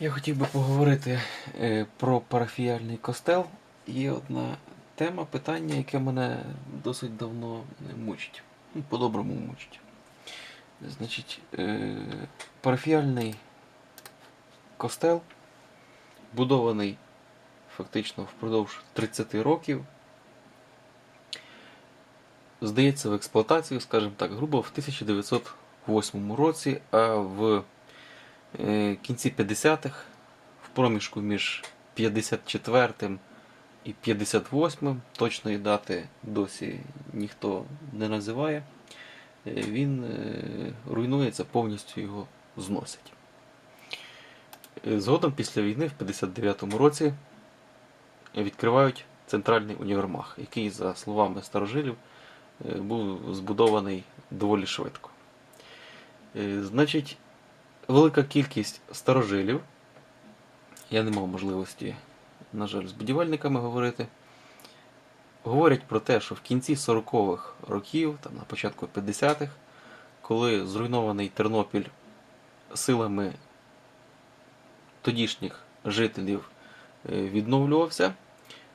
Я хотів би поговорити е, про парафіяльний костел. Є одна тема, питання, яке мене досить давно мучить. Ну, По-доброму мучить. Значить, е, парафіяльний костел, будований фактично впродовж 30 років, здається в експлуатацію, скажімо так, грубо в 1908 році, а в е, кінці 50-х, в проміжку між 54 і 58-м, точної дати досі ніхто не називає, е, він е, руйнується, повністю його зносять. Згодом після війни в 59-му році відкривають центральний універмаг, який, за словами старожилів, був збудований доволі швидко. Значить, велика кількість старожилів. Я не мав можливості, на жаль, з будівельниками говорити. Говорять про те, що в кінці 40-х років, там, на початку 50-х, коли зруйнований Тернопіль силами тодішніх жителів е, відновлювався,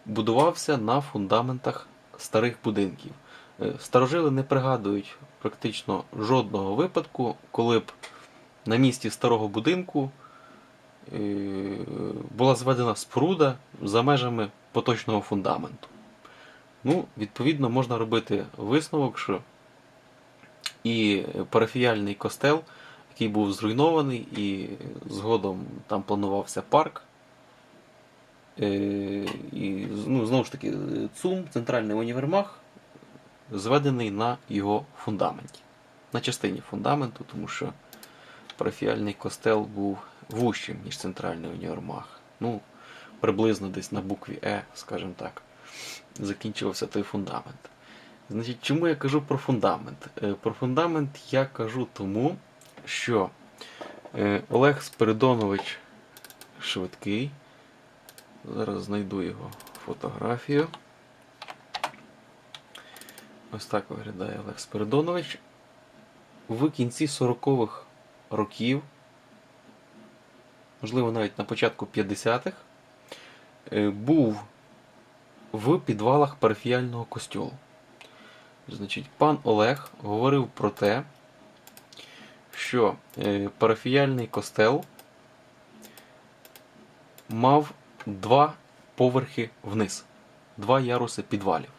будувався на фундаментах старих будинків. Е, Старожили не пригадують практично жодного випадку, коли б на місці старого будинку е, була зведена споруда за межами поточного фундаменту. Ну, відповідно, можна робити висновок, що і парафіяльний костел, який був зруйнований, і згодом там планувався парк. Е, І ну, знову ж таки, ЦУМ, центральний універмаг, зведений на його фундаменті, на частині фундаменту, тому що парафіяльний костел був вущим, ніж центральний універмаг. Ну, приблизно десь на букві Е, скажімо так, закінчувався той фундамент. Значить, чому я кажу про фундамент? Е, Про фундамент я кажу тому, що е, Олег Спиридонович Швидкий. Зараз знайду його фотографію. Ось так виглядає Олег Спиридонович. В кінці 40-х років, можливо, навіть на початку 50-х, е, був в підвалах парафіяльного костюлу. Значить, пан Олег говорив про те, що е, парафіяльний костел мав два поверхи вниз, два яруси підвалів.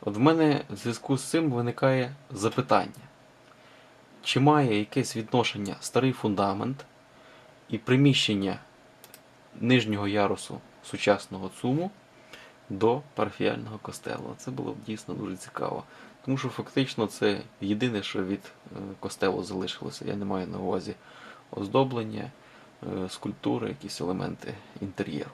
От в мене в зв'язку з цим виникає запитання, чи має якесь відношення старий фундамент і приміщення нижнього ярусу сучасного ЦУМу до парафіяльного костелу. Це було б дійсно дуже цікаво. Тому що фактично це єдине, що від е, костелу залишилося. Я не маю на увазі оздоблення, е, скульптури, якісь елементи інтер'єру.